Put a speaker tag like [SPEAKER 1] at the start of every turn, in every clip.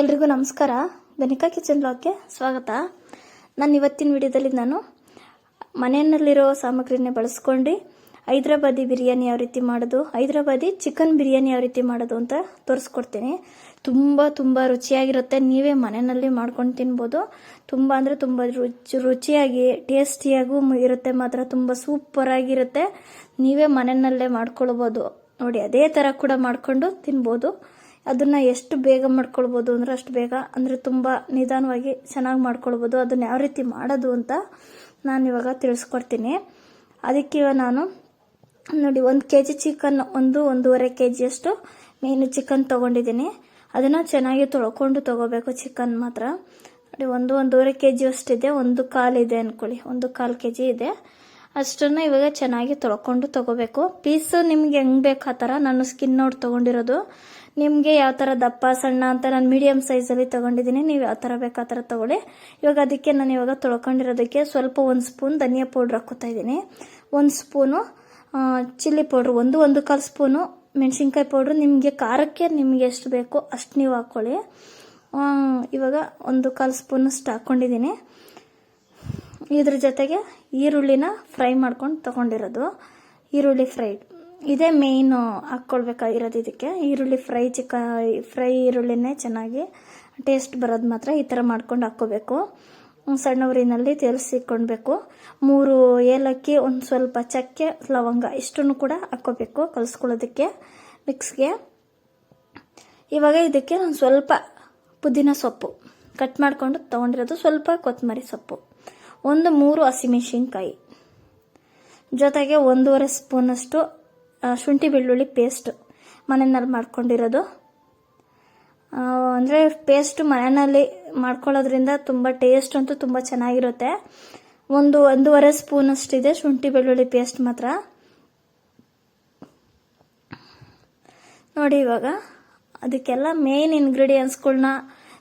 [SPEAKER 1] ಎಲ್ರಿಗೂ ನಮಸ್ಕಾರ. ಧನಿಕಾ ಕಿಚನ್ ಬ್ಲಾಗ್ಗೆ ಸ್ವಾಗತ. ನಾನು ಇವತ್ತಿನ ವಿಡಿಯೋದಲ್ಲಿ ನಾನು ಮನೆಯಲ್ಲಿರೋ ಸಾಮಗ್ರಿನೇ ಬಳಸ್ಕೊಂಡು ಹೈದ್ರಾಬಾದಿ ಬಿರಿಯಾನಿ ಯಾವ ರೀತಿ ಮಾಡೋದು, ಹೈದ್ರಾಬಾದಿ ಚಿಕನ್ ಬಿರಿಯಾನಿ ಯಾವ ರೀತಿ ಮಾಡೋದು ಅಂತ ತೋರಿಸ್ಕೊಡ್ತೀನಿ. ತುಂಬ ತುಂಬ ರುಚಿಯಾಗಿರುತ್ತೆ. ನೀವೇ ಮನೆಯಲ್ಲಿ ಮಾಡ್ಕೊಂಡು ತಿನ್ಬೋದು. ತುಂಬ ಅಂದರೆ ತುಂಬ ರುಚಿ, ರುಚಿಯಾಗಿ, ಟೇಸ್ಟಿಯಾಗೂ ಇರುತ್ತೆ. ಮಾತ್ರ ತುಂಬ ಸೂಪರಾಗಿರುತ್ತೆ ನೀವೇ ಮನೆಯಲ್ಲೇ ಮಾಡ್ಕೊಳ್ಬೋದು. ನೋಡಿ, ಅದೇ ಥರ ಕೂಡ ಮಾಡಿಕೊಂಡು ತಿನ್ಬೋದು. ಅದನ್ನು ಎಷ್ಟು ಬೇಗ ಮಾಡ್ಕೊಳ್ಬೋದು ಅಂದ್ರೆ ಅಷ್ಟು ಬೇಗ, ಅಂದರೆ ತುಂಬ ನಿಧಾನವಾಗಿ ಚೆನ್ನಾಗಿ ಮಾಡ್ಕೊಳ್ಬೋದು. ಅದನ್ನ ಯಾವ ರೀತಿ ಮಾಡೋದು ಅಂತ ನಾನು ಇವಾಗ ತಿಳಿಸ್ಕೊಡ್ತೀನಿ. ಅದಕ್ಕೆ ನಾನು, ನೋಡಿ, ಒಂದು ಕೆ ಜಿ ಚಿಕನ್ ಒಂದು ಒಂದೂವರೆ ಕೆ ಜಿಯಷ್ಟು ಮೀನು ಚಿಕನ್ ತೊಗೊಂಡಿದ್ದೀನಿ. ಅದನ್ನು ಚೆನ್ನಾಗಿ ತೊಳ್ಕೊಂಡು ತೊಗೋಬೇಕು ಚಿಕನ್ ಮಾತ್ರ. ನೋಡಿ, ಒಂದು ಒಂದೂವರೆ ಕೆ ಜಿ ಅಷ್ಟಿದೆ ಒಂದು ಕಾಲು ಇದೆ ಅಂದ್ಕೊಳ್ಳಿ ಒಂದು ಕಾಲು ಕೆ ಜಿ ಇದೆ. ಅಷ್ಟನ್ನು ಇವಾಗ ಚೆನ್ನಾಗಿ ತೊಳ್ಕೊಂಡು ತೊಗೋಬೇಕು. ಪೀಸು ನಿಮ್ಗೆ ಹೆಂಗೆ ಬೇಕು ಆ ಥರ? ನಾನು ಸ್ಕಿನ್ ನೋಡಿ ತೊಗೊಂಡಿರೋದು. ನಿಮಗೆ ಯಾವ ಥರ ದಪ್ಪ, ಸಣ್ಣ ಅಂತ ನಾನು ಮೀಡಿಯಮ್ ಸೈಜಲ್ಲಿ ತೊಗೊಂಡಿದ್ದೀನಿ. ನೀವು ಯಾವ ಥರ ಬೇಕು ಆ ಥರ ತೊಗೊಳ್ಳಿ. ಇವಾಗ ಅದಕ್ಕೆ ನಾನು ಇವಾಗ ತೊಳ್ಕೊಂಡಿರೋದಕ್ಕೆ ಸ್ವಲ್ಪ ಒಂದು ಸ್ಪೂನ್ ಧನಿಯಾ ಪೌಡ್ರ್ ಹಾಕೋತಾ ಇದ್ದೀನಿ. ಒಂದು ಸ್ಪೂನು ಚಿಲ್ಲಿ ಪೌಡ್ರು ಒಂದು ಒಂದು ಕಾಲು ಸ್ಪೂನು ಮೆಣಸಿನ್ಕಾಯಿ ಪೌಡ್ರು ನಿಮಗೆ ಖಾರಕ್ಕೆ ನಿಮಗೆ ಎಷ್ಟು ಬೇಕೋ ಅಷ್ಟು ನೀವು ಹಾಕ್ಕೊಳ್ಳಿ ಇವಾಗ ಒಂದು ಕಾಲು ಸ್ಪೂನಷ್ಟು ಹಾಕ್ಕೊಂಡಿದ್ದೀನಿ ಇದ್ರ ಜೊತೆಗೆ ಈರುಳ್ಳಿನ ಫ್ರೈ ಮಾಡ್ಕೊಂಡು ತಗೊಂಡಿರೋದು. ಈರುಳ್ಳಿ ಫ್ರೈ ಇದೇ ಮೇಯ್ನು ಹಾಕ್ಕೊಳ್ಬೇಕಾಗಿರೋದು ಇದಕ್ಕೆ. ಈರುಳ್ಳಿ ಫ್ರೈ ಚಿಕ್ಕ ಫ್ರೈ ಈರುಳ್ಳಿನೇ ಚೆನ್ನಾಗಿ ಟೇಸ್ಟ್ ಬರೋದು ಮಾತ್ರ ಈ ಥರ ಮಾಡ್ಕೊಂಡು ಹಾಕ್ಕೋಬೇಕು. ಸಣ್ಣ ಉರಿನಲ್ಲಿ ತೆಲಸಿಕೊಳ್ಬೇಕು ಮೂರು ಏಲಕ್ಕಿ, ಒಂದು ಸ್ವಲ್ಪ ಚಕ್ಕೆ, ಲವಂಗ ಇಷ್ಟನ್ನು ಕೂಡ ಹಾಕ್ಕೋಬೇಕು ಕಲಿಸ್ಕೊಳ್ಳೋದಕ್ಕೆ ಮಿಕ್ಸ್ಗೆ ಇವಾಗ ಇದಕ್ಕೆ ಒಂದು ಸ್ವಲ್ಪ ಪುದೀನ ಸೊಪ್ಪು. ಕಟ್ ಮಾಡಿಕೊಂಡು ತೊಗೊಂಡಿರೋದು ಸ್ವಲ್ಪ ಕೊತ್ತಂಬರಿ ಸೊಪ್ಪು. ಒಂದು ಮೂರು ಹಸಿಮೆಣಸಿನ್ಕಾಯಿ. ಜೊತೆಗೆ ಒಂದೂವರೆ ಸ್ಪೂನಷ್ಟು ಶುಂಠಿ ಬೆಳ್ಳುಳ್ಳಿ ಪೇಸ್ಟ್ ಮನೆಯಲ್ಲಿ ಮಾಡ್ಕೊಂಡಿರೋದು. ಅಂದರೆ ಪೇಸ್ಟ್ ಮನೆಯಲ್ಲಿ ಮಾಡ್ಕೊಳ್ಳೋದ್ರಿಂದ ತುಂಬ ಟೇಸ್ಟ್ ಅಂತೂ ತುಂಬ ಚೆನ್ನಾಗಿರುತ್ತೆ. ಒಂದು ಒಂದೂವರೆ ಸ್ಪೂನಷ್ಟಿದೆ ಶುಂಠಿ ಬೆಳ್ಳುಳ್ಳಿ ಪೇಸ್ಟ್ ಮಾತ್ರ. ನೋಡಿ ಇವಾಗ ಅದಕ್ಕೆಲ್ಲ ಮೇನ್ ಇನ್ಗ್ರೀಡಿಯೆಂಟ್ಸ್ಗಳನ್ನ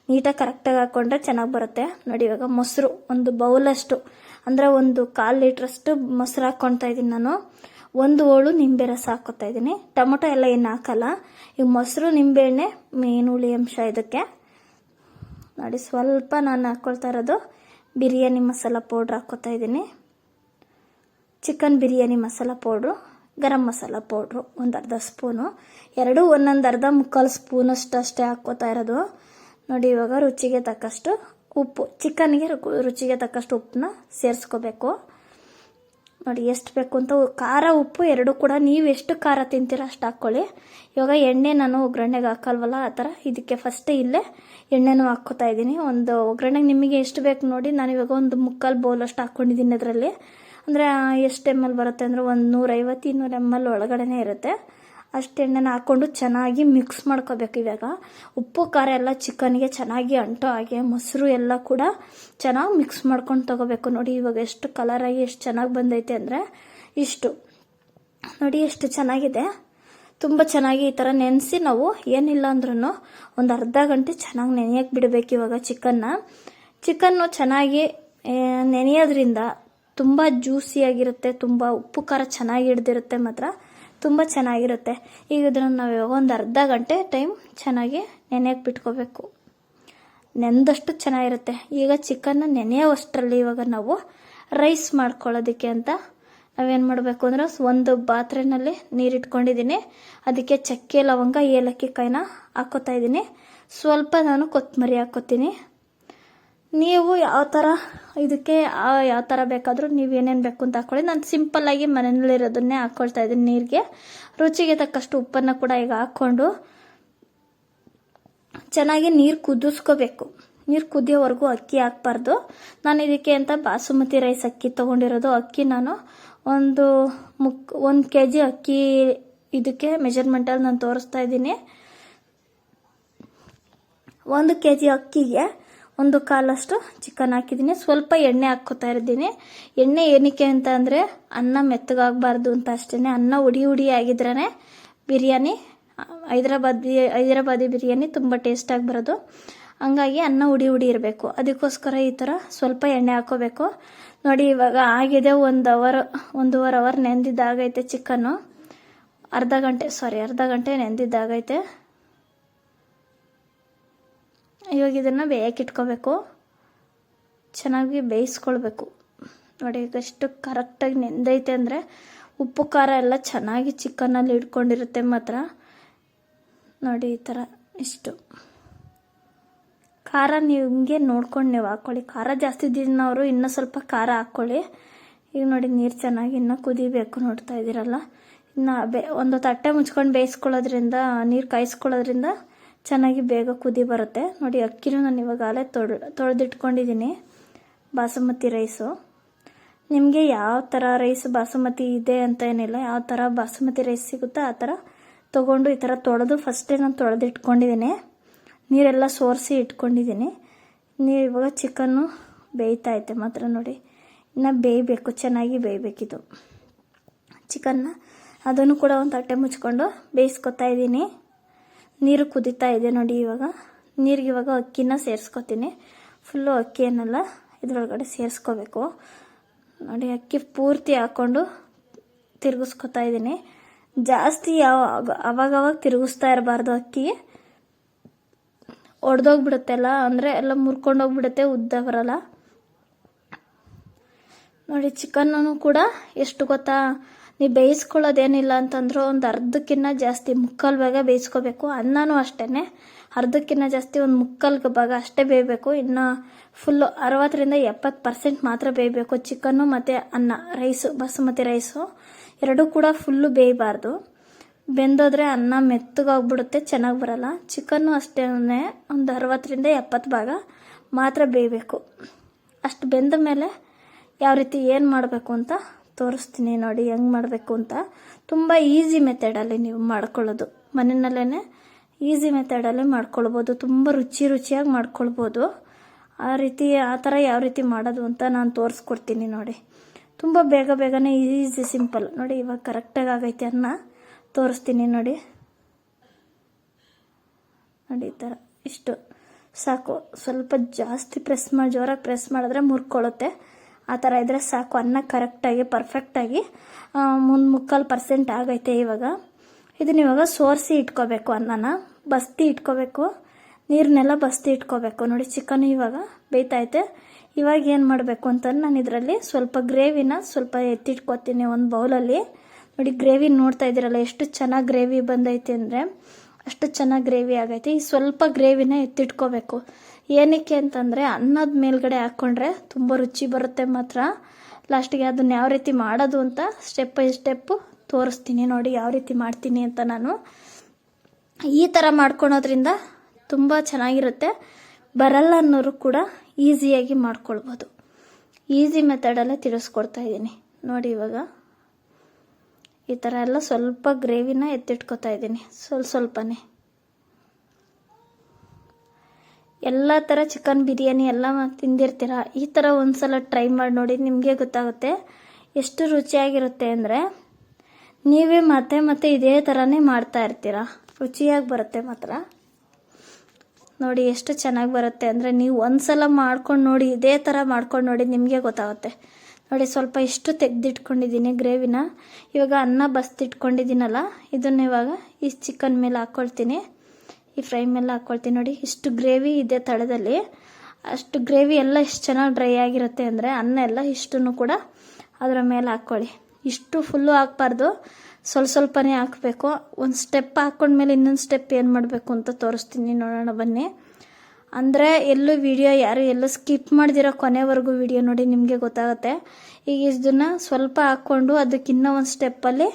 [SPEAKER 1] ನೀಟಾಗಿ ಕರೆಕ್ಟಾಗಿ ಹಾಕ್ಕೊಂಡ್ರೆ ಚೆನ್ನಾಗಿ ಬರುತ್ತೆ. ನೋಡಿ ಇವಾಗ ಮೊಸರು, ಒಂದು ಬೌಲಷ್ಟು ಅಂದರೆ ಒಂದು ಕಾಲು ಲೀಟ್ರಷ್ಟು ಮೊಸರು ಹಾಕ್ಕೊಳ್ತಾ ಇದ್ದೀನಿ ನಾನು. ಒಂದು ಹೋಳು ನಿಂಬೆ ರಸ ಹಾಕೋತಾ ಇದ್ದೀನಿ. ಟೊಮೊಟೊ ಎಲ್ಲ ಏನು ಹಾಕಲ್ಲ. ಈಗ ಮೊಸರು ನಿಂಬೆಹಣ್ಣೆ ಮೇನ್ ಹುಳಿ ಅಂಶ ಇದಕ್ಕೆ. ನೋಡಿ, ಸ್ವಲ್ಪ ನಾನು ಹಾಕ್ಕೊಳ್ತಾ ಇರೋದು ಬಿರಿಯಾನಿ ಮಸಾಲ ಪೌಡ್ರ್ ಹಾಕೋತಾ ಇದ್ದೀನಿ. Chicken biryani masala powder, garam masala powder, ಒಂದು ಅರ್ಧ ಸ್ಪೂನು. ಎರಡು, ಒಂದೊಂದು ಅರ್ಧ ಮುಕ್ಕಾಲು ಸ್ಪೂನಷ್ಟು ಅಷ್ಟೇ ಹಾಕ್ಕೋತಾ ಇರೋದು. ನೋಡಿ, ಇವಾಗ ರುಚಿಗೆ ತಕ್ಕಷ್ಟು ಉಪ್ಪು, ಚಿಕನ್ಗೆ ರುಚಿಗೆ ತಕ್ಕಷ್ಟು ಉಪ್ಪನ್ನ ಸೇರಿಸ್ಕೋಬೇಕು. ನೋಡಿ, ಎಷ್ಟು ಬೇಕು ಅಂತ ಖಾರ ಉಪ್ಪು ಎರಡು ಕೂಡ. ನೀವು ಎಷ್ಟು ಖಾರ ತಿಂತೀರ ಅಷ್ಟು ಹಾಕ್ಕೊಳ್ಳಿ ಇವಾಗ ಎಣ್ಣೆ ನಾನು ಒಗ್ಗರಣೆಗೆ ಹಾಕಲ್ವಲ್ಲ, ಆ ಥರ? ಇದಕ್ಕೆ ಫಸ್ಟ್ ಇಲ್ಲೇ ಎಣ್ಣೆನೂ ಹಾಕ್ಕೋತಾ ಇದ್ದೀನಿ. ಒಂದು ಒಗ್ಗರಣೆಗೆ ನಿಮಗೆ ಎಷ್ಟು ಬೇಕು ನೋಡಿ, ನಾನು ಇವಾಗ ಒಂದು ಮುಕ್ಕಾಲು ಬೌಲ್ ಅಷ್ಟು ಹಾಕ್ಕೊಂಡಿದ್ದೀನಿ ಅದರಲ್ಲಿ. ಅಂದರೆ ಎಷ್ಟು ಎಂ ಎಲ್ ಬರುತ್ತೆ ಅಂದರೆ ಒಂದು ನೂರೈವತ್ತು, ಇನ್ನೂರು ಎಂ ಎಲ್ ಒಳಗಡೆನೇ ಇರುತ್ತೆ. ಅಷ್ಟು ಎಣ್ಣೆನ ಹಾಕ್ಕೊಂಡು ಚೆನ್ನಾಗಿ ಮಿಕ್ಸ್ ಮಾಡ್ಕೋಬೇಕು ಇವಾಗ. ಉಪ್ಪು, ಖಾರ ಎಲ್ಲ ಚಿಕನ್ಗೆ ಚೆನ್ನಾಗಿ ಅಂಟೋ ಹಾಗೆ ಮೊಸರು ಎಲ್ಲ ಕೂಡ ಚೆನ್ನಾಗಿ ಮಿಕ್ಸ್ ಮಾಡ್ಕೊಂಡು ತಗೋಬೇಕು. ನೋಡಿ ಇವಾಗ ಎಷ್ಟು ಕಲರಾಗಿ ಎಷ್ಟು ಚೆನ್ನಾಗಿ ಬಂದೈತೆ ಅಂದರೆ ಇಷ್ಟು. ನೋಡಿ ಎಷ್ಟು ಚೆನ್ನಾಗಿದೆ. ತುಂಬ ಚೆನ್ನಾಗಿ ಈ ಥರ ನೆನೆಸಿ ನಾವು ಏನಿಲ್ಲ ಅಂದ್ರೂ ಒಂದು ಅರ್ಧ ಗಂಟೆ ಚೆನ್ನಾಗಿ ನೆನೆಯಕ್ಕೆ ಬಿಡಬೇಕು ಇವಾಗ ಚಿಕನ್ನ. ಚಿಕನ್ನು ಚೆನ್ನಾಗಿ ನೆನೆಯೋದ್ರಿಂದ ತುಂಬ ಜ್ಯೂಸಿಯಾಗಿರುತ್ತೆ ತುಂಬ ಉಪ್ಪು, ಖಾರ ಚೆನ್ನಾಗಿ ಹಿಡ್ದಿರುತ್ತೆ ಮಾತ್ರ. ತುಂಬ ಚೆನ್ನಾಗಿರುತ್ತೆ. ಈಗ ಇದನ್ನು ನಾವು ಇವಾಗ ಒಂದು ಅರ್ಧ ಗಂಟೆ ಟೈಮ್ ಚೆನ್ನಾಗಿ ನೆನೆಯಕ್ಕೆ ಬಿಟ್ಕೋಬೇಕು. ನೆಂದಷ್ಟು ಚೆನ್ನಾಗಿರುತ್ತೆ. ಈಗ ಚಿಕನ್ನ ನೆನೆಯೋವಷ್ಟರಲ್ಲಿ ಇವಾಗ ನಾವು ರೈಸ್ ಮಾಡ್ಕೊಳ್ಳೋದಕ್ಕೆ ಅಂತ ನಾವೇನು ಮಾಡಬೇಕು ಅಂದ್ರೆ ಒಂದು ಪಾತ್ರೆನಲ್ಲಿ ನೀರಿಟ್ಕೊಂಡಿದ್ದೀನಿ. ಅದಕ್ಕೆ ಚಕ್ಕೆ, ಲವಂಗ, ಏಲಕ್ಕಿ ಕಾಯಿನ ಹಾಕೋತಾ ಇದ್ದೀನಿ. ಸ್ವಲ್ಪ ನಾನು ಕೊತ್ತಂಬರಿ ಹಾಕೋತೀನಿ. ನೀವು ಯಾವ ಥರ ಇದಕ್ಕೆ ಯಾವ ಥರ ಬೇಕಾದರೂ ನೀವು ಏನೇನು ಬೇಕು ಅಂತ ಹಾಕೊಳ್ಳಿ. ನಾನು ಸಿಂಪಲ್ಲಾಗಿ ಮನೆಯಲ್ಲಿರೋದನ್ನೇ ಹಾಕ್ಕೊಳ್ತಾ ಇದ್ದೀನಿ ನೀರಿಗೆ. ರುಚಿಗೆ ತಕ್ಕಷ್ಟು ಉಪ್ಪನ್ನು ಕೂಡ ಈಗ ಹಾಕ್ಕೊಂಡು ಚೆನ್ನಾಗಿ ನೀರು ಕುದಿಸ್ಕೋಬೇಕು. ನೀರು ಕುದಿಯೋವರೆಗೂ ಅಕ್ಕಿ ಹಾಕ್ಬಾರ್ದು. ನಾನು ಇದಕ್ಕೆ ಅಂತ ಬಾಸುಮತಿ ರೈಸ್ ಅಕ್ಕಿ ತೊಗೊಂಡಿರೋದು. ಅಕ್ಕಿ ನಾನು ಒಂದು ಮುಕ್, ಒಂದು ಕೆ ಜಿ ಅಕ್ಕಿ ಇದಕ್ಕೆ ಮೆಜರ್ಮೆಂಟಲ್ಲಿ ನಾನು ತೋರಿಸ್ತಾ ಇದ್ದೀನಿ. ಒಂದು ಕೆ ಜಿ ಅಕ್ಕಿಗೆ ಒಂದು ಕಾಲಷ್ಟು ಚಿಕನ್ ಹಾಕಿದ್ದೀನಿ. ಸ್ವಲ್ಪ ಎಣ್ಣೆ ಹಾಕ್ಕೋತಾ ಇದ್ದೀನಿ ಎಣ್ಣೆ ಏನಕ್ಕೆ ಅಂತ ಅಂದರೆ ಅನ್ನ ಮೆತ್ತಗಾಗಬಾರ್ದು ಅಂತ ಅಷ್ಟೇ ಅನ್ನ ಉಡಿ ಉಡಿ ಆಗಿದ್ರೇ ಬಿರಿಯಾನಿ, ಹೈದ್ರಾಬಾದಿ, ಹೈದರಾಬಾದಿ ಬಿರಿಯಾನಿ ತುಂಬ ಟೇಸ್ಟಾಗಿ ಬರೋದು. ಹಂಗಾಗಿ ಅನ್ನ ಉಡಿ ಉಡಿ ಇರಬೇಕು. ಅದಕ್ಕೋಸ್ಕರ ಈ ಥರ ಸ್ವಲ್ಪ ಎಣ್ಣೆ ಹಾಕೋಬೇಕು. ನೋಡಿ, ಇವಾಗ ಆಗಿದೆ ಒಂದು ಅವರ್ ಒಂದೂವರೆ ಅವರ್ ನೆಂದಿದ್ದಾಗೈತೆ ಚಿಕನ್ನು. ಅರ್ಧ ಗಂಟೆ ಸಾರಿ ಅರ್ಧ ಗಂಟೆ ನೆಂದಿದ್ದಾಗೈತೆ. ಇವಾಗ ಇದನ್ನು ಬೇಯಕ್ಕೆ ಇಟ್ಕೋಬೇಕು. ಚೆನ್ನಾಗಿ ಬೇಯಿಸ್ಕೊಳ್ಬೇಕು. ನೋಡಿ ಈಗ ಎಷ್ಟು ಕರೆಕ್ಟಾಗಿ ನೆಂದೈತೆ ಅಂದರೆ ಉಪ್ಪು, ಖಾರ ಎಲ್ಲ ಚೆನ್ನಾಗಿ ಚಿಕನಲ್ಲಿ ಇಟ್ಕೊಂಡಿರುತ್ತೆ ಮಾತ್ರ. ನೋಡಿ, ಈ ಥರ ಇಷ್ಟು. ಖಾರ ನಿಮಗೆ ನೋಡ್ಕೊಂಡು ನೀವು ಹಾಕ್ಕೊಳ್ಳಿ ಖಾರ ಜಾಸ್ತಿ ತಿನ್ನೋರು ಇನ್ನೂ ಸ್ವಲ್ಪ ಖಾರ ಹಾಕ್ಕೊಳ್ಳಿ ಈಗ ನೋಡಿ, ನೀರು ಚೆನ್ನಾಗಿ ಇನ್ನೂ ಕುದಿಬೇಕು ನೋಡ್ತಾ ಇದ್ದೀರಲ್ಲ. ಇನ್ನು ಬೇ ಒಂದು ತಟ್ಟೆ ಮುಚ್ಕೊಂಡು ಬೇಯಿಸ್ಕೊಳ್ಳೋದ್ರಿಂದ, ನೀರು ಕಾಯಿಸ್ಕೊಳ್ಳೋದ್ರಿಂದ ಚೆನ್ನಾಗಿ ಬೇಗ ಕುದಿ ಬರುತ್ತೆ. ನೋಡಿ, ಅಕ್ಕಿನೂ ನಾನು ಇವಾಗ ಅಲ್ಲೇ ತೊಳ್ ತೊಳೆದಿಟ್ಕೊಂಡಿದ್ದೀನಿ ಬಾಸುಮತಿ ರೈಸು. ನಿಮಗೆ ಯಾವ ಥರ ರೈಸ್ ಬಾಸುಮತಿ ಇದೆ ಅಂತ ಏನಿಲ್ಲ, ಯಾವ ಥರ ಬಾಸುಮತಿ ರೈಸ್ ಸಿಗುತ್ತೋ ಆ ಥರ ತೊಗೊಂಡು ಈ ಥರ ತೊಳೆದು ಫಸ್ಟೇ ನಾನು ತೊಳೆದಿಟ್ಕೊಂಡಿದ್ದೀನಿ ನೀರೆಲ್ಲ ಸೋರಿಸಿ ಇಟ್ಕೊಂಡಿದ್ದೀನಿ ನೀರು ಇವಾಗ ಚಿಕನ್ನು ಬೇಯ್ತಾ ಐತೆ ಮಾತ್ರ ನೋಡಿ. ಇನ್ನು ಬೇಯಬೇಕು, ಚೆನ್ನಾಗಿ ಬೇಯಬೇಕಿದು. ಚಿಕನ್ನ ಅದನ್ನು ಕೂಡ ಒಂದು ತಟ್ಟೆ ಮುಚ್ಕೊಂಡು ಬೇಯಿಸ್ಕೊತಾ ಇದ್ದೀನಿ ನೀರು ಕುದೀತಾ ಇದೆ ನೋಡಿ ಇವಾಗ. ನೀರಿಗೆ ಇವಾಗ ಅಕ್ಕಿನ ಸೇರಿಸ್ಕೊತೀನಿ. ಫುಲ್ಲು ಅಕ್ಕಿಯನ್ನೆಲ್ಲ ಇದರೊಳಗಡೆ ಸೇರಿಸ್ಕೋಬೇಕು. ನೋಡಿ, ಅಕ್ಕಿ ಪೂರ್ತಿ ಹಾಕ್ಕೊಂಡು ತಿರುಗಿಸ್ಕೊತಾ ಇದ್ದೀನಿ. ಜಾಸ್ತಿ ಯಾವ ಅವಾಗವಾಗ ತಿರುಗಿಸ್ತಾ ಇರಬಾರ್ದು ಅಕ್ಕಿ. ಒಡೆದೋಗ್ಬಿಡುತ್ತೆಲ್ಲ ಅಂದರೆ ಎಲ್ಲ ಮುರ್ಕೊಂಡೋಗ್ಬಿಡುತ್ತೆ ಉದ್ದ ಬರಲ್ಲ. ನೋಡಿ ಚಿಕನ್ನು ಕೂಡ ಎಷ್ಟು ಗೊತ್ತಾ? ನೀವು ಬೇಯಿಸ್ಕೊಳ್ಳೋದೇನಿಲ್ಲ ಅಂತಂದ್ರೂ ಒಂದು ಅರ್ಧಕ್ಕಿನ್ನ ಜಾಸ್ತಿ ಮುಕ್ಕಾಲು ಭಾಗ ಬೇಯಿಸ್ಕೋಬೇಕು. ಅನ್ನನೂ ಅಷ್ಟೇ ಅರ್ಧಕ್ಕಿನ್ನ ಜಾಸ್ತಿ ಒಂದು ಮುಕ್ಕಾಲು ಭಾಗ ಅಷ್ಟೇ ಬೇಯಬೇಕು. ಇನ್ನು ಫುಲ್ಲು ಅರವತ್ತರಿಂದ ಎಪ್ಪತ್ತು ಪರ್ಸೆಂಟ್ ಮಾತ್ರ ಬೇಯಬೇಕು. ಚಿಕನ್ನು ಮತ್ತು ಅನ್ನ ರೈಸು ಬಾಸುಮತಿ ರೈಸು ಎರಡೂ ಕೂಡ ಫುಲ್ಲು ಬೇಯಬಾರ್ದು. ಬೆಂದೋದ್ರೆ ಅನ್ನ ಮೆತ್ತಗಾಗ್ಬಿಡುತ್ತೆ, ಚೆನ್ನಾಗಿ ಬರಲ್ಲ. ಚಿಕನ್ನು ಅಷ್ಟೇ ಒಂದು ಅರವತ್ತರಿಂದ ಎಪ್ಪತ್ತು ಭಾಗ ಮಾತ್ರ ಬೇಯಬೇಕು. ಅಷ್ಟು ಬೆಂದ ಮೇಲೆ ಯಾವ ರೀತಿ ಏನು ಮಾಡಬೇಕು ಅಂತ ತೋರಿಸ್ತೀನಿ ನೋಡಿ ಹೆಂಗೆ ಮಾಡಬೇಕು ಅಂತ. ತುಂಬ ಈಸಿ ಮೆಥಡಲ್ಲಿ ನೀವು ಮಾಡ್ಕೊಳ್ಳೋದು. ಮನೆಯಲ್ಲೇ ಈಸಿ ಮೆಥಡಲ್ಲಿ ಮಾಡ್ಕೊಳ್ಬೋದು. ತುಂಬ ರುಚಿ ರುಚಿಯಾಗಿ ಮಾಡ್ಕೊಳ್ಬೋದು. ಆ ರೀತಿ, ಆ ಥರ ಯಾವ ರೀತಿ ಮಾಡೋದು ಅಂತ ನಾನು ತೋರಿಸ್ಕೊಡ್ತೀನಿ ನೋಡಿ. ತುಂಬ ಬೇಗ ಬೇಗನೆ ಈಸಿ ಸಿಂಪಲ್ ನೋಡಿ ಇವಾಗ ಕರೆಕ್ಟಾಗಿ ಆಗೈತೆ ಅನ್ನ. ತೋರಿಸ್ತೀನಿ ನೋಡಿ. ನೋಡಿ ಈ ಥರ ಇಷ್ಟು. ಸಾಕು. ಸ್ವಲ್ಪ ಜಾಸ್ತಿ ಪ್ರೆಸ್ ಮಾಡಿ ಜೋರಾಗಿ ಪ್ರೆಸ್ ಮಾಡಿದ್ರೆ ಮುರ್ಕೊಳ್ಳುತ್ತೆ. ಆ ಥರ ಇದ್ದರೆ ಸಾಕು. ಅನ್ನ ಕರೆಕ್ಟಾಗಿ ಪರ್ಫೆಕ್ಟಾಗಿ ಮುಂದೆ ಮುಕ್ಕಾಲು ಪರ್ಸೆಂಟ್ ಆಗೈತೆ ಇವಾಗ. ಇದನ್ನ ಇವಾಗ ಸೋರಿಸಿ ಇಟ್ಕೋಬೇಕು ಅನ್ನನ. ಬಸ್ತಿ ಇಟ್ಕೋಬೇಕು. ನೀರನ್ನೆಲ್ಲ ಬಸ್ತಿ ಇಟ್ಕೋಬೇಕು. ನೋಡಿ ಚಿಕನ್ ಇವಾಗ ಬೇಯ್ತೈತೆ ಇವಾಗ ಏನು ಮಾಡಬೇಕು ಅಂತಂದು ನಾನು ಇದರಲ್ಲಿ ಸ್ವಲ್ಪ ಗ್ರೇವಿನ ಸ್ವಲ್ಪ ಎತ್ತಿಟ್ಕೋತೀನಿ ಒಂದು ಬೌಲಲ್ಲಿ. ನೋಡಿ ಗ್ರೇವಿ ನೋಡ್ತಾ ಇದ್ದೀರಲ್ಲ, ಎಷ್ಟು ಚೆನ್ನಾಗಿ ಗ್ರೇವಿ ಬಂದೈತೆ ಅಂದರೆ ಅಷ್ಟು ಚೆನ್ನಾಗಿ ಗ್ರೇವಿ ಆಗೈತೆ. ಈ ಸ್ವಲ್ಪ ಗ್ರೇವಿನ ಎತ್ತಿಟ್ಕೋಬೇಕು. ಏನಕ್ಕೆ ಅಂತಂದರೆ ಅನ್ನದ ಮೇಲ್ಗಡೆ ಹಾಕ್ಕೊಂಡ್ರೆ ತುಂಬ ರುಚಿ ಬರುತ್ತೆ ಮಾತ್ರ. ಲಾಸ್ಟಿಗೆ ಅದನ್ನ ಯಾವ ರೀತಿ ಮಾಡೋದು ಅಂತ ಸ್ಟೆಪ್ ಬೈ ಸ್ಟೆಪ್ಪು ತೋರಿಸ್ತೀನಿ ನೋಡಿ ಯಾವ ರೀತಿ ಮಾಡ್ತೀನಿ ಅಂತ ನಾನು. ಈ ಥರ ಮಾಡ್ಕೊಳೋದ್ರಿಂದ ತುಂಬ ಚೆನ್ನಾಗಿರುತ್ತೆ. ಬರಲ್ಲ ಅನ್ನೋರು ಕೂಡ ಈಸಿಯಾಗಿ ಮಾಡ್ಕೊಳ್ಬೋದು. ಈಸಿ ಮೆಥಡಲ್ಲೇ ತಿಳಿಸ್ಕೊಡ್ತಾ ಇದ್ದೀನಿ. ನೋಡಿ ಇವಾಗ. ಈ ಥರ ಎಲ್ಲ ಸ್ವಲ್ಪ ಗ್ರೇವಿನ ಎತ್ತಿಟ್ಕೊತಾ ಇದ್ದೀನಿ. ಸ್ವಲ್ಪ ಸ್ವಲ್ಪನೇ. ಎಲ್ಲ ಥರ ಚಿಕನ್ ಬಿರಿಯಾನಿ ಎಲ್ಲ ತಿಂದಿರ್ತೀರ, ಈ ಥರ ಒಂದ್ಸಲ ಟ್ರೈ ಮಾಡಿ ನೋಡಿ ನಿಮಗೆ ಗೊತ್ತಾಗುತ್ತೆ ಎಷ್ಟು ರುಚಿಯಾಗಿರುತ್ತೆ ಅಂದರೆ. ನೀವೇ ಮತ್ತೆ ಮತ್ತೆ ಇದೇ ಥರನೇ ಮಾಡ್ತಾ ಇರ್ತೀರ, ರುಚಿಯಾಗಿ ಬರುತ್ತೆ ಮಾತ್ರ. ನೋಡಿ ಎಷ್ಟು ಚೆನ್ನಾಗಿ ಬರುತ್ತೆ ಅಂದರೆ ನೀವು ಒಂದ್ಸಲ ಮಾಡ್ಕೊಂಡು ನೋಡಿ, ಇದೇ ಥರ ಮಾಡ್ಕೊಂಡು ನೋಡಿ ನಿಮಗೆ ಗೊತ್ತಾಗುತ್ತೆ. ನೋಡಿ ಸ್ವಲ್ಪ ಇಷ್ಟು ತೆಗೆದಿಟ್ಕೊಂಡಿದ್ದೀನಿ ಗ್ರೇವಿನ. ಇವಾಗ ಅನ್ನ ಬಸ್ತಿಟ್ಕೊಂಡಿದ್ದೀನಲ್ಲ, ಇದನ್ನ ಇವಾಗ ಈ ಚಿಕನ್ ಮೇಲೆ ಹಾಕ್ಕೊಳ್ತೀನಿ ಈ ಫ್ರೈ ಮೇಲೆ ಹಾಕ್ಕೊಳ್ತೀನಿ ನೋಡಿ. ಇಷ್ಟು ಗ್ರೇವಿ ಇದೆ ತಳದಲ್ಲಿ. ಅಷ್ಟು ಗ್ರೇವಿ ಎಲ್ಲ ಇಷ್ಟು ಚೆನ್ನಾಗಿ ಡ್ರೈ ಆಗಿರುತ್ತೆ ಅಂದರೆ ಅನ್ನ ಎಲ್ಲ ಇಷ್ಟನ್ನು ಕೂಡ ಅದರ ಮೇಲೆ ಹಾಕ್ಕೊಳ್ಳಿ ಇಷ್ಟು ಫುಲ್ಲು ಹಾಕ್ಬಾರ್ದು. ಸ್ವಲ್ಪ ಸ್ವಲ್ಪನೇ ಹಾಕಬೇಕು. ಒಂದು ಸ್ಟೆಪ್ ಹಾಕ್ಕೊಂಡ್ಮೇಲೆ ಇನ್ನೊಂದು ಸ್ಟೆಪ್ ಏನು ಮಾಡಬೇಕು ಅಂತ ತೋರಿಸ್ತೀನಿ ನೋಡೋಣ ಬನ್ನಿ. ಅಂದರೆ ಎಲ್ಲೂ ವಿಡಿಯೋ ಯಾರು ಎಲ್ಲೂ ಸ್ಕಿಪ್ ಮಾಡ್ದಿರೋ ಕೊನೆವರೆಗೂ ವಿಡಿಯೋ ನೋಡಿ ನಿಮಗೆ ಗೊತ್ತಾಗುತ್ತೆ. ಈಗ ಇದನ್ನು ಸ್ವಲ್ಪ ಹಾಕ್ಕೊಂಡು ಅದಕ್ಕೆ ಇನ್ನೂ ಒಂದು ಸ್ಟೆಪ್ಪಲ್ಲಿ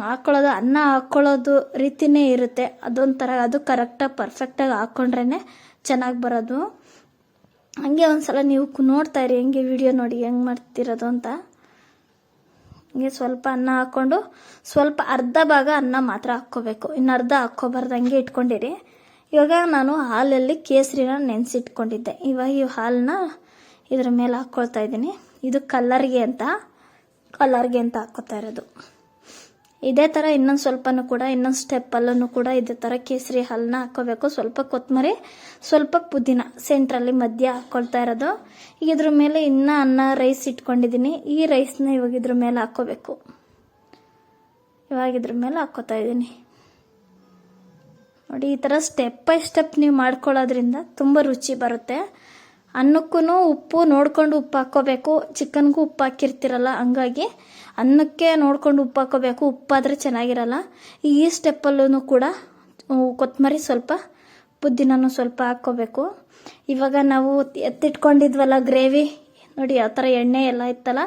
[SPEAKER 1] ಹಾಕ್ಕೊಳ್ಳೋದು ಅನ್ನ ಹಾಕ್ಕೊಳ್ಳೋದು ರೀತಿನೇ ಇರುತ್ತೆ. ಅದೊಂಥರ, ಅದು ಕರೆಕ್ಟಾಗಿ ಪರ್ಫೆಕ್ಟಾಗಿ ಹಾಕ್ಕೊಂಡ್ರೇ ಚೆನ್ನಾಗಿ ಬರೋದು. ಹಂಗೆ ಒಂದ್ಸಲ ನೀವು ನೋಡ್ತಾ ಇರಿ, ಹೆಂಗೆ ವಿಡಿಯೋ ನೋಡಿ, ಹೆಂಗೆ ಮಾಡ್ತಿರೋದು ಅಂತ. ಹಂಗೆ ಸ್ವಲ್ಪ ಅನ್ನ ಹಾಕ್ಕೊಂಡು ಸ್ವಲ್ಪ ಅರ್ಧ ಭಾಗ ಅನ್ನ ಮಾತ್ರ ಹಾಕ್ಕೋಬೇಕು. ಇನ್ನು ಅರ್ಧ ಹಾಕ್ಕೋಬಾರ್ದು ಹಂಗೆ ಇಟ್ಕೊಂಡಿರಿ. ಇವಾಗ ನಾನು ಹಾಲಲ್ಲಿ ಕೇಸರಿನ ನೆನೆಸಿಟ್ಕೊಂಡಿದ್ದೆ. ಇವಾಗ ಈ ಹಾಲನ್ನ ಇದ್ರ ಮೇಲೆ ಹಾಕ್ಕೊಳ್ತಾ ಇದ್ದೀನಿ. ಇದು ಕಲ್ಲರ್ಗೆ ಅಂತ ಕಲ್ಲರ್ಗೆ ಅಂತ ಹಾಕ್ಕೋತಾ ಇರೋದು. ಇದೇ ಥರ ಇನ್ನೊಂದು ಸ್ವಲ್ಪನೂ ಕೂಡ, ಇನ್ನೊಂದು ಸ್ಟೆಪ್ಪಲ್ಲೂ ಕೂಡ ಇದೇ ಥರ ಕೇಸರಿ ಹಾಲನ್ನ ಹಾಕೋಬೇಕು ಸ್ವಲ್ಪ ಕೊತ್ತಂಬರಿ ಸ್ವಲ್ಪ ಪುದೀನ ಸೆಂಟ್ರಲ್ಲಿ ಮಧ್ಯ ಹಾಕ್ಕೊಳ್ತಾ ಇರೋದು. ಈಗ ಇದ್ರ ಮೇಲೆ ಇನ್ನೂ ಅನ್ನ ರೈಸ್ ಇಟ್ಕೊಂಡಿದ್ದೀನಿ ಈ ರೈಸ್ನ ಇವಾಗ ಇದ್ರ ಮೇಲೆ ಹಾಕೋಬೇಕು ಇವಾಗ ಇದ್ರ ಮೇಲೆ ಹಾಕೋತಾ ಇದ್ದೀನಿ ನೋಡಿ, ಈ ಥರ ಸ್ಟೆಪ್ ಬೈ ಸ್ಟೆಪ್ ನೀವು ಮಾಡ್ಕೊಳ್ಳೋದ್ರಿಂದ ತುಂಬ ರುಚಿ ಬರುತ್ತೆ. ಅನ್ನಕ್ಕೂ ಉಪ್ಪು ನೋಡ್ಕೊಂಡು ಉಪ್ಪು ಹಾಕ್ಕೋಬೇಕು ಚಿಕನ್ಗೂ ಉಪ್ಪು ಹಾಕಿರ್ತಿರಲ್ಲ ಹಂಗಾಗಿ ಅನ್ನಕ್ಕೆ ನೋಡ್ಕೊಂಡು ಉಪ್ಪು ಹಾಕ್ಕೋಬೇಕು ಉಪ್ಪಾದರೆ ಚೆನ್ನಾಗಿರಲ್ಲ. ಈ ಸ್ಟೆಪ್ಪಲ್ಲೂ ಕೂಡ ಕೊತ್ತಂಬರಿ ಸ್ವಲ್ಪ ಪುದೀನನೂ ಸ್ವಲ್ಪ ಹಾಕ್ಕೋಬೇಕು. ಇವಾಗ ನಾವು ಎತ್ತಿಟ್ಕೊಂಡಿದ್ವಲ್ಲ ಗ್ರೇವಿ, ನೋಡಿ ಯಾವ ಥರ ಎಣ್ಣೆ ಎಲ್ಲ ಇತ್ತಲ್ಲ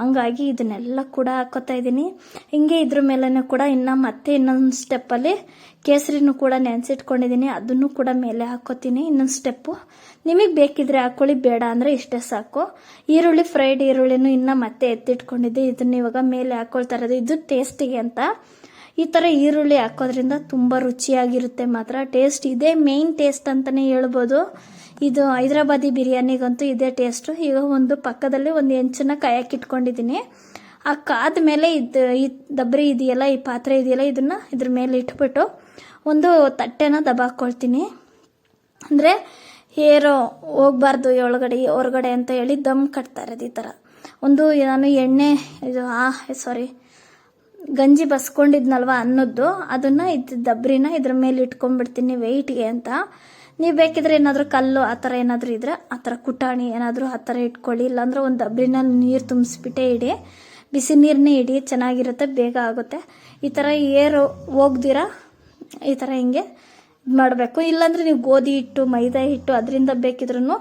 [SPEAKER 1] ಹಂಗಾಗಿ ಇದನ್ನೆಲ್ಲ ಕೂಡ ಹಾಕೋತಾ ಇದ್ದೀನಿ. ಹಿಂಗೆ ಇದ್ರ ಮೇಲೇ ಕೂಡ ಇನ್ನು ಮತ್ತೆ ಇನ್ನೊಂದು ಸ್ಟೆಪ್ಪಲ್ಲಿ ಕೇಸರಿನೂ ಕೂಡ ನೆನೆಸಿಟ್ಕೊಂಡಿದ್ದೀನಿ ಅದನ್ನು ಕೂಡ ಮೇಲೆ ಹಾಕೋತೀನಿ ಇನ್ನೊಂದು ಸ್ಟೆಪ್ಪು ನಿಮಗೆ ಬೇಕಿದ್ರೆ ಹಾಕೊಳ್ಳಿ, ಬೇಡ ಅಂದರೆ ಇಷ್ಟೇ ಸಾಕು. ಈರುಳ್ಳಿ ಫ್ರೈಡ್ ಈರುಳ್ಳಿನೂ ಇನ್ನು ಮತ್ತೆ ಎತ್ತಿಟ್ಕೊಂಡಿದ್ದೆ. ಇದನ್ನು ಇವಾಗ ಮೇಲೆ ಹಾಕೊಳ್ತಾ ಇರೋದು. ಇದು ಟೇಸ್ಟಿಗೆ ಅಂತ. ಈ ಥರ ಈರುಳ್ಳಿ ಹಾಕೋದ್ರಿಂದ ತುಂಬ ರುಚಿಯಾಗಿರುತ್ತೆ ಮಾತ್ರ. ಟೇಸ್ಟ್ ಇದೇ ಮೇಯ್ನ್ ಟೇಸ್ಟ್ ಅಂತಲೇ ಹೇಳ್ಬೋದು. ಇದು ಹೈದ್ರಾಬಾದಿ ಬಿರಿಯಾನಿಗಂತೂ ಇದೇ ಟೇಸ್ಟು. ಈಗ ಒಂದು ಪಕ್ಕದಲ್ಲಿ ಒಂದು ಹೆಂಚನ್ನ ಕಾಯಕ್ಕಿಟ್ಕೊಂಡಿದ್ದೀನಿ ಆ ಕಾದ ಮೇಲೆ ಇದು ಈ ದಬ್ರಿ ಇದೆಯಲ್ಲ, ಈ ಪಾತ್ರೆ ಇದೆಯಲ್ಲ, ಇದನ್ನ ಇದ್ರ ಮೇಲೆ ಇಟ್ಬಿಟ್ಟು ಒಂದು ತಟ್ಟೆನ ದಬಾಕೊಳ್ತೀನಿ. ಅಂದರೆ ಏರು ಹೋಗ್ಬಾರ್ದು ಒಳಗಡೆ, ಹೊರಗಡೆ ಅಂತ ಹೇಳಿ ದಮ್ ಕಟ್ತಾ ಇರೋದು ಈ ಥರ ಒಂದು ನಾನು ಎಣ್ಣೆ, ಇದು ಆ ಸಾರಿ ಗಂಜಿ ಬಸ್ಕೊಂಡಿದ್ನಲ್ವ ಅನ್ನದ್ದು ಅದನ್ನು ಇದು ದಬ್ರಿನ ಇದ್ರ ಮೇಲೆ ಇಟ್ಕೊಂಡ್ಬಿಡ್ತೀನಿ ವೆಯ್ಟ್ಗೆ ಅಂತ. ನೀವು ಬೇಕಿದ್ರೆ ಏನಾದರೂ ಕಲ್ಲು ಆ ಥರ ಏನಾದರೂ ಇದ್ರೆ ಆ ಥರ ಕುಟಾಣಿ ಏನಾದರೂ ಆ ಥರ ಇಟ್ಕೊಳ್ಳಿ. ಇಲ್ಲಾಂದ್ರೆ ಒಂದು ಡಬ್ರಿನಲ್ಲಿ ನೀರು ತುಂಬಿಸ್ಬಿಟ್ಟೇ ಇಡಿ. ಬಿಸಿ ನೀರನ್ನೇ ಇಡಿ, ಚೆನ್ನಾಗಿರುತ್ತೆ, ಬೇಗ ಆಗುತ್ತೆ. ಈ ಥರ ಏರು ಹೋಗ್ದಿರ, ಈ ಥರ ಹಿಂಗೆ ಮಾಡಬೇಕು. ಇಲ್ಲಾಂದರೆ ನೀವು ಗೋಧಿ ಹಿಟ್ಟು, ಮೈದಾ ಹಿಟ್ಟು ಅದರಿಂದ ಬೇಕಿದ್ರೂ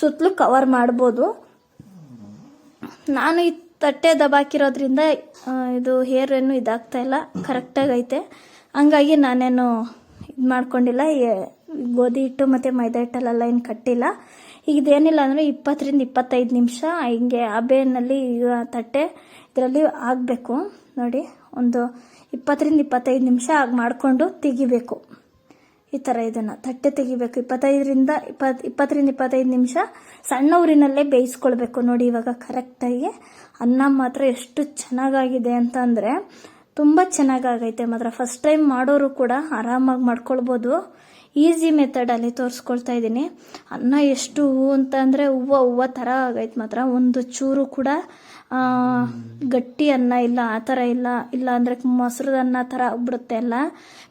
[SPEAKER 1] ಸುತ್ತಲೂ ಕವರ್ ಮಾಡ್ಬೋದು. ನಾನು ಈ ತಟ್ಟೆ ದಬಾಕಿರೋದ್ರಿಂದ ಇದು ಹೇರ್ ಏನು ಇದಾಗ್ತಾ ಇಲ್ಲ ಕರೆಕ್ಟಾಗಿ ಐತೆ. ಹಂಗಾಗಿ ನಾನೇನು ಇದು ಮಾಡ್ಕೊಂಡಿಲ್ಲ ಗೋಧಿ ಹಿಟ್ಟು ಮತ್ತು ಮೈದಾ ಹಿಟ್ಟಲ್ಲೆಲ್ಲ ಏನು ಕಟ್ಟಿಲ್ಲ. ಈಗ ಇದೇನಿಲ್ಲ ಅಂದರೆ ಇಪ್ಪತ್ತರಿಂದ ಇಪ್ಪತ್ತೈದು ನಿಮಿಷ ಹಿಂಗೆ ಹಬೆಯಲ್ಲಿ ಈಗ ತಟ್ಟೆ ಇದರಲ್ಲಿ ಆಗಬೇಕು. ನೋಡಿ, ಒಂದು ಇಪ್ಪತ್ತರಿಂದ ಇಪ್ಪತ್ತೈದು ನಿಮಿಷ ಆಗಿ ಮಾಡಿಕೊಂಡು ತೆಗಿಬೇಕು. ಈ ಥರ ಇದನ್ನು ತಟ್ಟೆ ತೆಗಿಬೇಕು. ಇಪ್ಪತ್ತೈದರಿಂದ ಇಪ್ಪತ್ತು ಇಪ್ಪತ್ತರಿಂದ ಇಪ್ಪತ್ತೈದು ನಿಮಿಷ ಸಣ್ಣ ಊರಿನಲ್ಲೇ ಬೇಯಿಸ್ಕೊಳ್ಬೇಕು. ನೋಡಿ, ಇವಾಗ ಕರೆಕ್ಟಾಗಿ ಅನ್ನ ಮಾತ್ರ ಎಷ್ಟು ಚೆನ್ನಾಗಾಗಿದೆ ಅಂತ ಅಂದರೆ ತುಂಬ ಚೆನ್ನಾಗಾಗೈತೆ ಮಾತ್ರ. ಫಸ್ಟ್ ಟೈಮ್ ಮಾಡೋರು ಕೂಡ ಆರಾಮಾಗಿ ಮಾಡ್ಕೊಳ್ಬೋದು. ಈಸಿ ಮೆಥಡಲ್ಲಿ ತೋರಿಸ್ಕೊಳ್ತಾ ಇದ್ದೀನಿ. ಅನ್ನ ಎಷ್ಟು ಹೂವು ಅಂತ ಅಂದರೆ ಹೂವು ಹೂವು ಥರ ಆಗೈತೆ ಮಾತ್ರ. ಒಂದು ಚೂರು ಕೂಡ ಗಟ್ಟಿ ಅನ್ನ ಇಲ್ಲ, ಆ ಥರ ಇಲ್ಲ ಇಲ್ಲ ಅಂದರೆ ಮೊಸರದ ಅನ್ನ ಥರ ಆಗ್ಬಿಡುತ್ತೆ ಎಲ್ಲ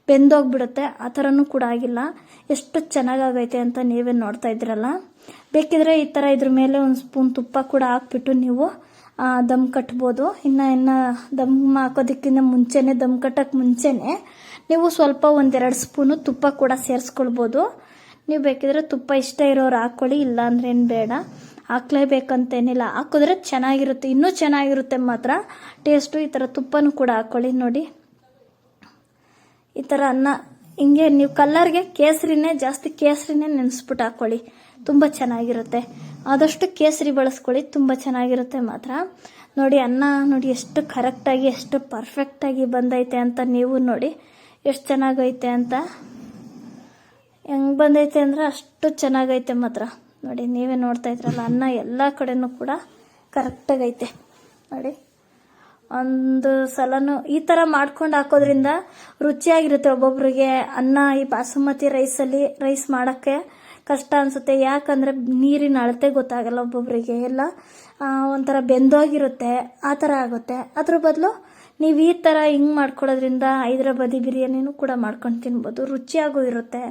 [SPEAKER 1] ಬೆಂದೋಗ್ಬಿಡುತ್ತೆ, ಆ ಥರನೂ ಕೂಡ ಆಗಿಲ್ಲ. ಎಷ್ಟು ಚೆನ್ನಾಗಾಗೈತೆ ಅಂತ ನೀವೇ ನೋಡ್ತಾ ಇದ್ದೀರಲ್ಲ. ಬೇಕಿದ್ರೆ ಈ ಥರ ಇದ್ರ ಮೇಲೆ ಒಂದು ಸ್ಪೂನ್ ತುಪ್ಪ ಕೂಡ ಹಾಕ್ಬಿಟ್ಟು ನೀವು ದಮ್ ಕಟ್ಬೋದು. ಇನ್ನು ಇನ್ನು ದಮ್ ಹಾಕೋದಕ್ಕಿಂತ ಮುಂಚೆನೇ, ದಮ್ ಕಟ್ಟಕ್ಕೆ ಮುಂಚೆನೆ ನೀವು ಸ್ವಲ್ಪ ಒಂದೆರಡು ಸ್ಪೂನು ತುಪ್ಪ ಕೂಡ ಸೇರಿಸ್ಕೊಳ್ಬೋದು. ನೀವು ಬೇಕಿದ್ರೆ ತುಪ್ಪ ಇಷ್ಟ ಇರೋರು ಹಾಕ್ಕೊಳ್ಳಿ ಇಲ್ಲ ಏನು ಬೇಡ. ಹಾಕ್ಲೇಬೇಕಂತೇನಿಲ್ಲ ಹಾಕಿದ್ರೆ ಚೆನ್ನಾಗಿರುತ್ತೆ. ಇನ್ನೂ ಚೆನ್ನಾಗಿರುತ್ತೆ ಮಾತ್ರ. ಟೇಸ್ಟು ಈ ಥರ ತುಪ್ಪನೂ ಕೂಡ ಹಾಕ್ಕೊಳ್ಳಿ ನೋಡಿ. ಈ ಥರ ಅನ್ನ, ಹಿಂಗೆ ನೀವು ಕಲ್ಲರ್ಗೆ ಕೇಸರಿನೇ, ಜಾಸ್ತಿ ಕೇಸರಿನೇ ನೆನೆಸ್ಬಿಟ್ಟು ಹಾಕ್ಕೊಳ್ಳಿ. ತುಂಬ ಚೆನ್ನಾಗಿರುತ್ತೆ. ಆದಷ್ಟು ಕೇಸರಿ ಬಳಸ್ಕೊಳ್ಳಿ. ತುಂಬ ಚೆನ್ನಾಗಿರುತ್ತೆ ಮಾತ್ರ. ನೋಡಿ, ಅನ್ನ ನೋಡಿ ಎಷ್ಟು ಕರೆಕ್ಟಾಗಿ ಎಷ್ಟು ಪರ್ಫೆಕ್ಟಾಗಿ ಬಂದೈತೆ ಅಂತ ನೀವು ನೋಡಿ. ಎಷ್ಟು ಚೆನ್ನಾಗೈತೆ ಅಂತ. ಹೆಂಗೆ ಬಂದೈತೆ ಅಂದರೆ ಅಷ್ಟು ಚೆನ್ನಾಗೈತೆ ಮಾತ್ರ. ನೋಡಿ, ನೀವೇ ನೋಡ್ತಾ ಇದ್ರಲ್ಲ, ಅನ್ನ ಎಲ್ಲ ಕಡೆನೂ ಕೂಡ ಕರೆಕ್ಟಾಗೈತೆ. ನೋಡಿ, ಒಂದು ಸಲನು ಈ ಥರ ಮಾಡ್ಕೊಂಡು ಹಾಕೋದ್ರಿಂದ ರುಚಿಯಾಗಿರುತ್ತೆ ಒಬ್ಬೊಬ್ರಿಗೆ ಅನ್ನ, ಈ ಬಾಸುಮತಿ ರೈಸಲ್ಲಿ ರೈಸ್ ಮಾಡೋಕ್ಕೆ ಕಷ್ಟ ಅನಿಸುತ್ತೆ. ಯಾಕಂದರೆ ನೀರಿನ ಅಳತೆ ಗೊತ್ತಾಗಲ್ಲ ಒಬ್ಬೊಬ್ರಿಗೆ. ಎಲ್ಲ ಒಂಥರ ಬೆಂದೋಗಿರುತ್ತೆ, ಆ ಥರ ಆಗುತ್ತೆ. ಅದ್ರ ಬದಲು ನೀವು ಈ ಥರ ಹಿಂಗೆ ಮಾಡ್ಕೊಳ್ಳೋದ್ರಿಂದ ಹೈದ್ರಾಬಾದಿ ಬಿರಿಯಾನಿನೂ ಕೂಡ ಮಾಡ್ಕೊಂಡು ತಿನ್ಬೋದು. ರುಚಿಯಾಗೂ ಇರುತ್ತೆ.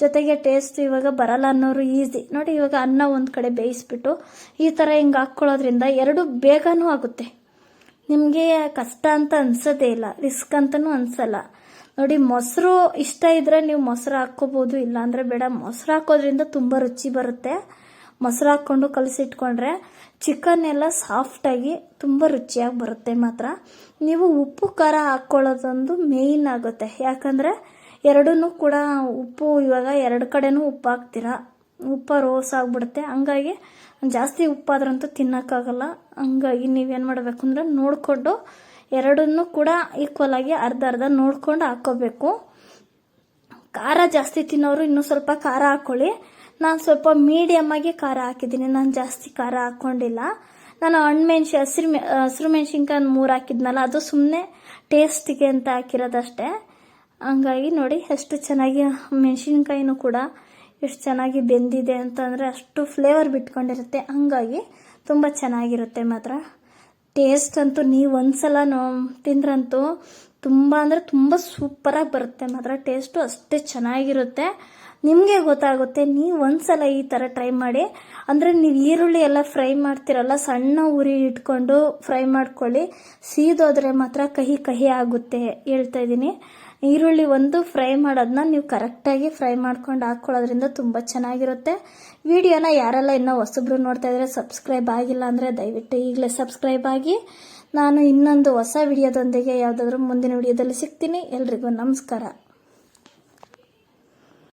[SPEAKER 1] ಜೊತೆಗೆ ಟೇಸ್ಟ್ ಇವಾಗ ಬರಲ್ಲ ಅನ್ನೋರು ಈಸಿ ನೋಡಿ, ಇವಾಗ ಅನ್ನ ಒಂದು ಕಡೆ ಬೇಯಿಸ್ಬಿಟ್ಟು ಈ ಥರ ಹಿಂಗೆ ಹಾಕ್ಕೊಳ್ಳೋದ್ರಿಂದ ಎರಡು ಬೇಗನೂ ಆಗುತ್ತೆ. ನಿಮಗೆ ಕಷ್ಟ ಅಂತ ಅನ್ಸೋದೇ ಇಲ್ಲ. ರಿಸ್ಕ್ ಅಂತನೂ ಅನ್ಸಲ್ಲ. ನೋಡಿ, ಮೊಸರು ಇಷ್ಟ ಇದ್ರೆ ನೀವು ಮೊಸರು ಹಾಕ್ಕೋಬೋದು ಇಲ್ಲ ಅಂದ್ರೆ ಬೇಡ. ಮೊಸರು ಹಾಕೋದ್ರಿಂದ ತುಂಬ ರುಚಿ ಬರುತ್ತೆ. ಮೊಸರು ಹಾಕ್ಕೊಂಡು ಕಲಸಿಟ್ಕೊಂಡ್ರೆ ಚಿಕನ್ ಎಲ್ಲ ಸಾಫ್ಟಾಗಿ ತುಂಬ ರುಚಿಯಾಗಿ ಬರುತ್ತೆ ಮಾತ್ರ. ನೀವು ಉಪ್ಪು, ಖಾರ ಹಾಕ್ಕೊಳ್ಳೋದೊಂದು ಮೇಯ್ನ್ ಆಗುತ್ತೆ. ಯಾಕಂದರೆ ಎರಡನ್ನೂ ಕೂಡ ಉಪ್ಪು, ಇವಾಗ ಎರಡು ಕಡೆನೂ ಉಪ್ಪು ಹಾಕ್ತೀರಾ? ಉಪ್ಪು ರೋಸ್ ಆಗಿಬಿಡುತ್ತೆ. ಹಂಗಾಗಿ ಜಾಸ್ತಿ ಉಪ್ಪಾದ್ರಂತೂ ತಿನ್ನೋಕ್ಕಾಗಲ್ಲ. ಹಂಗಾಗಿ ನೀವೇನು ಮಾಡಬೇಕು ಅಂದರೆ ನೋಡಿಕೊಂಡು ಎರಡನ್ನೂ ಕೂಡ ಈಕ್ವಲ್ ಆಗಿ ಅರ್ಧ ಅರ್ಧ ನೋಡ್ಕೊಂಡು ಹಾಕ್ಕೋಬೇಕು ಖಾರ ಜಾಸ್ತಿ ತಿನ್ನೋರು ಇನ್ನೂ ಸ್ವಲ್ಪ ಖಾರ ಹಾಕ್ಕೊಳ್ಳಿ ನಾನು ಸ್ವಲ್ಪ ಮೀಡಿಯಮ್ ಆಗಿ ಖಾರ ಹಾಕಿದ್ದೀನಿ. ನಾನು ಜಾಸ್ತಿ ಖಾರ ಹಾಕ್ಕೊಂಡಿಲ್ಲ ನಾನು ಹಣ್ಮೆಣ್ಸಿ ಹಸಿರು ಮೆ ಹಸಿರು ಮೆಣಸಿನ್ಕಾಯಿ ಮೂರು ಹಾಕಿದ್ನಲ್ಲ, ಅದು ಸುಮ್ಮನೆ ಟೇಸ್ಟಿಗೆ ಅಂತ ಹಾಕಿರೋದಷ್ಟೇ. ಹಂಗಾಗಿ ನೋಡಿ ಎಷ್ಟು ಚೆನ್ನಾಗಿ ಮೆಣಸಿನ್ಕಾಯಿನೂ ಕೂಡ ಎಷ್ಟು ಚೆನ್ನಾಗಿ ಬೆಂದಿದೆ ಅಂತಂದರೆ ಅಷ್ಟು ಫ್ಲೇವರ್ ಬಿಟ್ಕೊಂಡಿರುತ್ತೆ. ಹಂಗಾಗಿ ತುಂಬ ಚೆನ್ನಾಗಿರುತ್ತೆ ಮಾತ್ರ. ಟೇಸ್ಟ್ ಅಂತೂ ನೀವು ಒಂದ್ಸಲ ನೋ, ತಿಂದ್ರಂತೂ ತುಂಬ ಅಂದರೆ ತುಂಬ ಸೂಪರಾಗಿ ಬರುತ್ತೆ ಮಾತ್ರ. ಟೇಸ್ಟು ಅಷ್ಟೇ ಚೆನ್ನಾಗಿರುತ್ತೆ. ನಿಮಗೆ ಗೊತ್ತಾಗುತ್ತೆ, ನೀವು ಒಂದ್ಸಲ ಈ ಥರ ಟ್ರೈ ಮಾಡಿ, ಅಂದರೆ ನೀವು ಈರುಳ್ಳಿ ಎಲ್ಲ ಫ್ರೈ ಮಾಡ್ತಿರಲ್ಲ, ಸಣ್ಣ ಉರಿ ಇಟ್ಕೊಂಡು ಫ್ರೈ ಮಾಡ್ಕೊಳ್ಳಿ, ಸೀದೋದ್ರೆ ಮಾತ್ರ ಕಹಿ ಕಹಿ ಆಗುತ್ತೆ ಹೇಳ್ತಾ ಇದ್ದೀನಿ. ಈರುಳ್ಳಿ ಒಂದು ಫ್ರೈ ಮಾಡೋದನ್ನ ನೀವು ಕರೆಕ್ಟಾಗಿ ಫ್ರೈ ಮಾಡ್ಕೊಂಡು ಹಾಕ್ಕೊಳ್ಳೋದ್ರಿಂದ ತುಂಬ ಚೆನ್ನಾಗಿರುತ್ತೆ. ವಿಡಿಯೋನ ಯಾರೆಲ್ಲ ಇನ್ನೂ ಹೊಸಬ್ರು ನೋಡ್ತಾ ಇದ್ರೆ ಸಬ್ಸ್ಕ್ರೈಬ್ ಆಗಿಲ್ಲ ಅಂದರೆ ದಯವಿಟ್ಟು ಈಗಲೇ ಸಬ್ಸ್ಕ್ರೈಬ್ ಆಗಿ. ನಾನು ಇನ್ನೊಂದು ಹೊಸ ವಿಡಿಯೋದೊಂದಿಗೆ ಯಾವುದಾದ್ರೂ ಮುಂದಿನ ವಿಡಿಯೋದಲ್ಲಿ ಸಿಗ್ತೀನಿ. ಎಲ್ರಿಗೂ ನಮಸ್ಕಾರ.